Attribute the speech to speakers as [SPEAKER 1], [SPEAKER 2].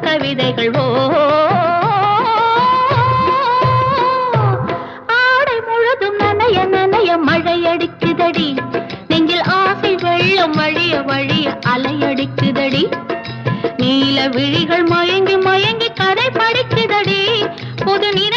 [SPEAKER 1] கவிதைகள் ஓ. ஆடை முழுதும் நனைய நனைய மழையடிக்குதடி. நெஞ்சில் ஆசை வெள்ளம் வழிய வழிய அலையடிக்குதடி. நீல விழிகள் மயங்கி மயங்கி கதை படிக்குதடி. புது நிற